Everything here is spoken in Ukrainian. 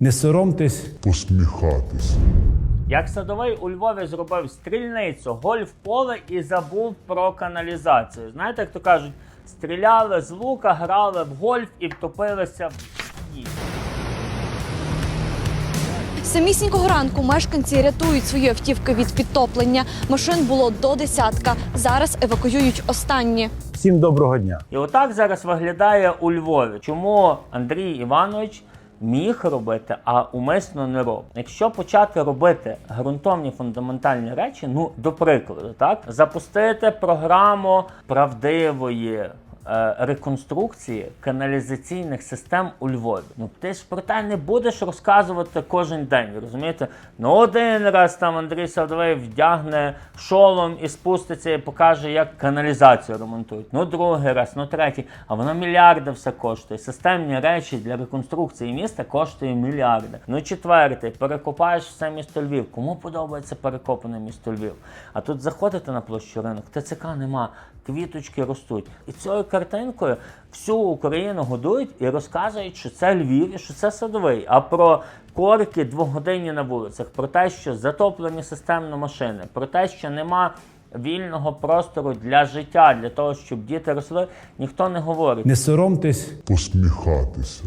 Не соромтесь посміхатися. Як садовий у Львові зробив стрільницю, гольф-поле і забув про каналізацію. Знаєте, як то кажуть, стріляли з лука, грали в гольф і втопилися в їй. Самісінького ранку мешканці рятують свої автівки від підтоплення. Машин було до десятка. Зараз евакуюють останні. всім доброго дня. І отак зараз виглядає у Львові. Чому Андрій Іванович міг робити, а умисно не робив. Якщо почати робити ґрунтовні фундаментальні речі, ну до прикладу, так запустити програму правдивої. Е, Реконструкції каналізаційних систем у Львові. Ну ти ж про те не будеш розказувати кожен день. Розумієте? Ну один раз там Андрій Садовий вдягне шолом і спуститься і покаже, як каналізацію ремонтують. Ну другий раз, ну третій. А воно мільярди все коштує. Системні речі для реконструкції міста коштує мільярди. Ну четвертий, перекопаєш все місто Львів. Кому подобається перекопане місто Львів? А тут заходите на площу ринок, ТЦК нема, квіточки ростуть. І цією картинкою всю Україну годують і розказують, що це Львів і що це садовий. А про корки двогодинні на вулицях, про те, що затоплені системно машини, про те, що нема. Вільного простору для життя, для того, щоб діти росли, ніхто не говорить. Не соромтесь Посміхатися.